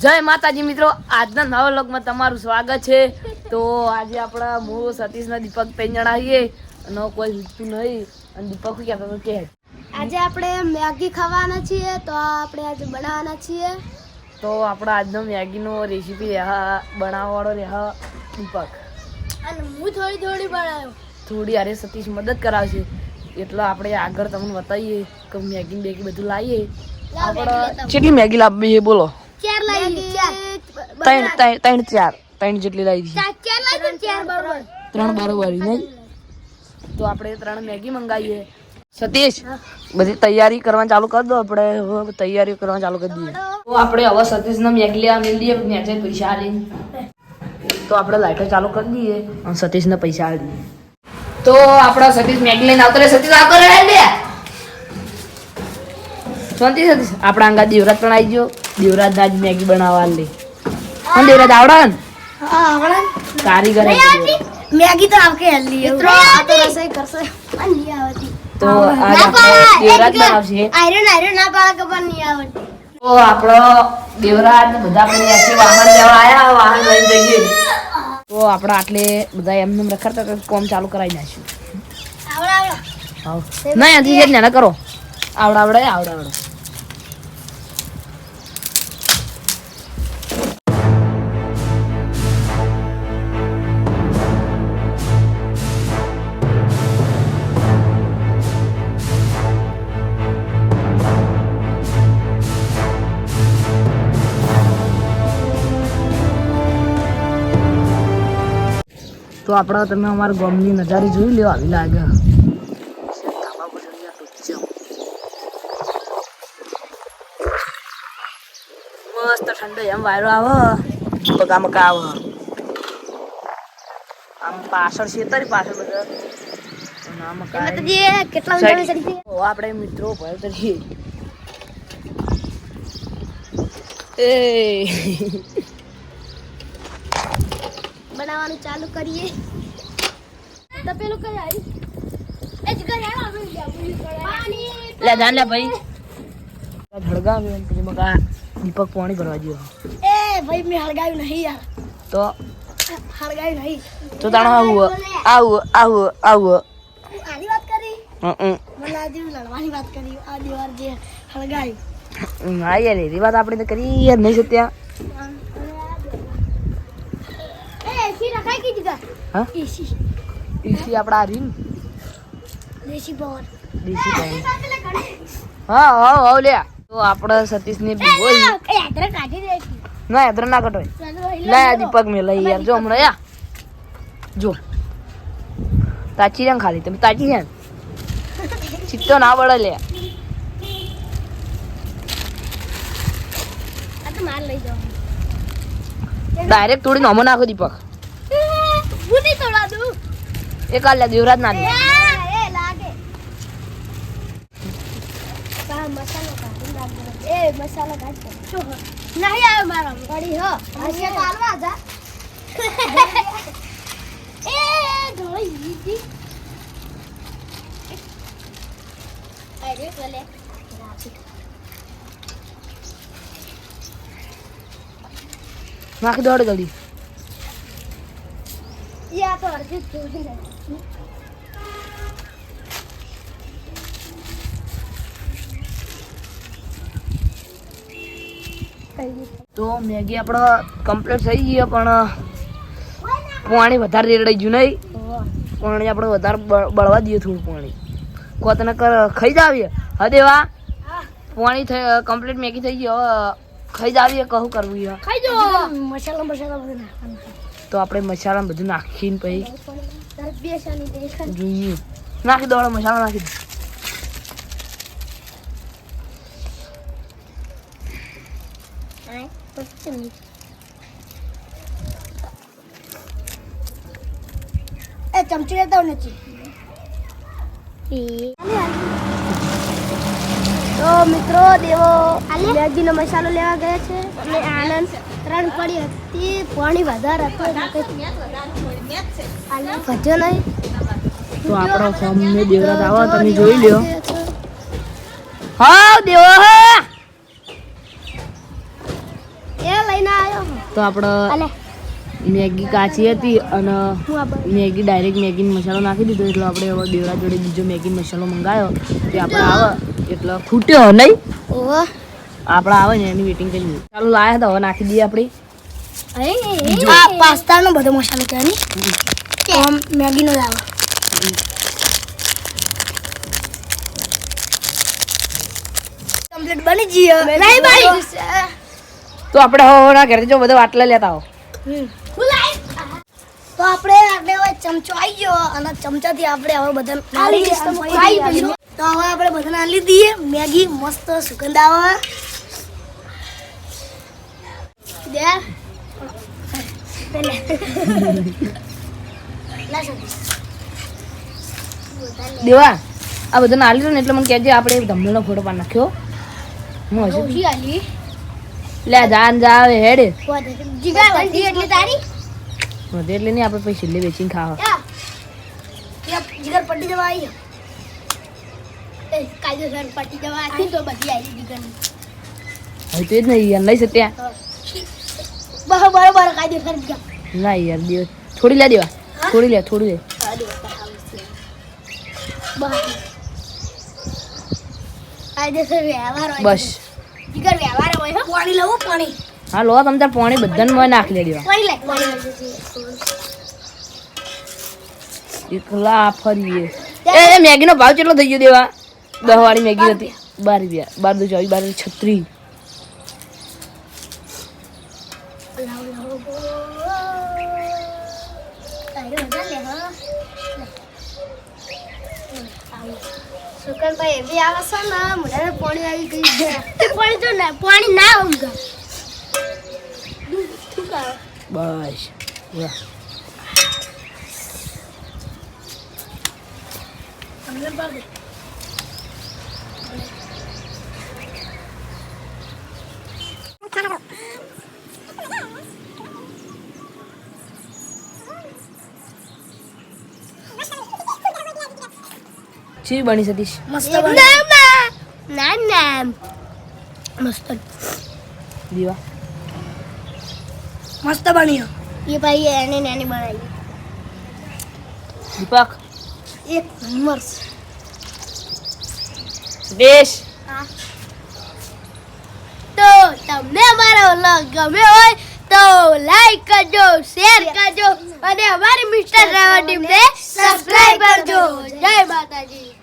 જય માતાજી મિત્રો આજના નવા લોકમાં તમારું સ્વાગત છે. તો આજે આપણા હું સતીશ ને દીપક ત્રણ જણા આવીએ અને કોઈ હિચતું નહીં. અને દીપક ક્યાં તમે કે આજે આપણે મેગી ખાવાના છીએ તો આપણે આજે બનાવવાના છીએ. તો આપણા આજનો મેગીનો રેસીપી રહ્યા બનાવવાળો રહ્યા દીપક. અને હું થોડી થોડી બનાવ્યો થોડી અરે સતીશ મદદ કરાવશે. એટલે આપણે આગળ તમને બતાવીએ કે મેગી બેગી બધું લાવીએ. આપણે કેટલી મેગી લાવવી છે બોલો. ત્રણ ત્રણ ત્રણ ચાર ત્રણ જેટલી લાવી છે. ત્રણ બરોબર નહીં તો આપણે ત્રણ મેગી મંગાવીએ. સતીશ બધી તૈયારી કરવાની ચાલુ કરી દો. આપણે હવે તૈયારી કરવાની ચાલુ કરી દઈએ. તો આપણે હવે સતીશને મેગી લેવા મેળ દઈએ મેચે પૈસા આલી તો આપણે લાઈટો ચાલુ કરી દઈએ. અને સતીશને પૈસા આલી દઈએ તો આપણા સતીશ મેગી લઈને આવતો રહે. સતીશ આવતો રહે લે શાંતિ સતીશ. આપણા અંગા દેવરાત પણ આવી ગયો. દેવરાજ આજ મેગી બનાવવા લે હા દેરા દાવડન? હા હમણાં કારીગર મેગી? તો આપકે હલ્લી મિત્રો આ તો રસોઈ કરશે. નહીં આવતી તો આ આપણે દેવરાજ બનાવશે. આયરન આયરન ના પાડા ખબર નહીં આવતી તો આપણો દેવરાજ બધા આપણે ત્યાંથી વાહન લેવા આયા. વાહન લઈને જઈએ તો આપણે આટલે બધા એમને એમ રખડતા તો કોમ ચાલુ કરાવી નાખ્યું. આવડે આવડે હાવ. ના અહીંયાથી જે કરો. આવડે આવડે આવડે આવડે તો આપણે તમે અમારા ગામની નજારી જોઈ લ્યો આવી લાગે. મસ્ત ઠંડો એમ વાયરો આવે. બગા મકા આવે. આમ પાછળ છેતરી પાછળ બધા. આપણે મિત્રો ભય તરીએ એ. બનાવવાનું ચાલુ કરીએ. તો પેલું કઈ દીપક પાણી ભરવા ગયો. એ ભાઈ મેં હળગાવ્યું નહીં યાર. તો? હળગાવ્યું નહીં. તો તાણો આવું આવું આવું આવું આની વાત કરી? હમ મને આજે લડવાની વાત કરી. આ દિવાર જે હળગાવ્યું હા યાર એ વાત આપણે તો કરી યાર નહીં સત્યા એ એસી દીધા હા એસી એસી આપણા રીન દેશી પાવર દેશી પાણી હા હા હા લે. તો આપણે સતીશને બી બોલ યાત્રા કાઢી દે ના યાત્રા ના કટોય લાયા દીપક મે લઈ યાર. જો હમણાં યા. જો. તાચી રહ્યા ખાલી. તમે તાચી રહ્યા ચિત્તો ના વળે લે. ડાયરેક્ટ થોડી નમો નાખો દીપક. હું નહીં તોડા દઉં એ કાલ દેવરાજ ના એ લાગે. પા મસાલો કાઢી નાખ એ મસાલો કાઢ નહીં આવે મારા. પડી હો હશે કાલવા જા. એ ધોઈ દીધી અરે ભલે નાખી દોડ જલ્દી યા તો મેગી આપણે કમ્પ્લીટ થઈ ગયો પણ પાણી વધારે રેડાઈ ગયું નહીં. પાણી આપણે વધારે બળવા દઈએ થોડું પાણી. કો તને કર ખાઈ જ આવીએ? હા દેવા. પાણી થઈ કમ્પ્લીટ મેગી થઈ ગઈ. હવે ખાઈ જ આવીએ કહું કરવું ખાઈ જો. મસાલા મસાલા બધું નાખવાનું તો આપણે મસાલા બધું નાખીને પછી તારે બેસવાની દેખાય જોઈએ. નાખી દો હવે મસાલા નાખી દો. એ ચમચી લેતા નથી તો મિત્રો દેવો મેગીનો મસાલો લેવા ગયા છે. અને આનંદ. ત્રણ પડી હતી પાણી વધારે હતું ભજો નહીં. તો આપણો ફોર્મને દેવરાત આવો તમે જોઈ લ્યો. હા દેવો હા! એ આવ્યો તો આપણે મેગી કાચી હતી અને મેગી ડાયરેક્ટ મેગીનો મસાલો નાખી દીધો એટલે આપણે હવે દેવરા જોડે બીજો મેગી મસાલો મંગાવ્યો તે આપણે આવે એટલે ખૂટ્યો નહીં. ઓહો. આપણે આવે ને એની વેટિંગ કરી દીધી. ચાલો લાયા હતા હવે નાખી દઈએ આપણી. આ પાસ્તાનો બધો મસાલો છે ને મેગીનો જ કમ્પ્લીટ બની ગયો નહીં ભાઈ. તો આપણે હવે ના ઘરે જો બધો વાટલા લેતા આવો. તો આપણે આપણે હવે ચમચો આવી ગયો અને ચમચાથી આપણે હવે બધાને આલી તો હવે આપણે બધાને આલી દઈએ. મેગી મસ્ત સુગંધ આવે. પેલે દેવા આ બધાને નાલી રહ્યો ને એટલે મને કહેજે આપણે ધમણીનો ફોટો પાડ નાખ્યો. હું હજુ આલી. લે જાન જા આવે હેડ. જીગા વધી એટલે તારી. વધે એટલે નહીં આપણે પછી છેલ્લે વેચીને ખાવા. જીગર પટી જવા આવી કાયદેસર પટી જવા આવી તો બધી આવી જીગર હવે તો જ નહીં લઈ છે સત્યા બહુ બરોબર ના યાર દિવસ થોડી લે દેવા. થોડી લે થોડી લે. બસ. હો. પાણી લઉં પાણી. હા લો તમે તાર પાણી બધાને મને નાખી લે દેવા. પાણી લાગ પાણી એકલા ફરીએ. એ મેગીનો ભાવ કેટલો થઈ ગયો દેવા? દસ વાળી મેગી હતી. બાર રૂપિયા. બાર દો ચોવીસ બાર છત્રીસ લાવ લાવ તારે મજા લે હો સુકનભાઈ એવી આવે છે ને મને પાણી આવી ગઈ છે. પાણી તો ના પાણી ના ઊંઘા બસ વાહ. તમને પર દે બની સતીશ મસ્ત ના ના મસ્ત. દીવા. મસ્ત બન્યો. એ ભાઈ એને નાની બનાવી. દીપક. એક નંબર દેશ તો તમને અમારો વ્લોગ ગમ્યો હોય તો લાઈક કરજો શેર કરજો અને અમારી મિસ્ટર રાવણ ટીમને સબસ્ક્રાઇબ કરજો. જય માતાજી.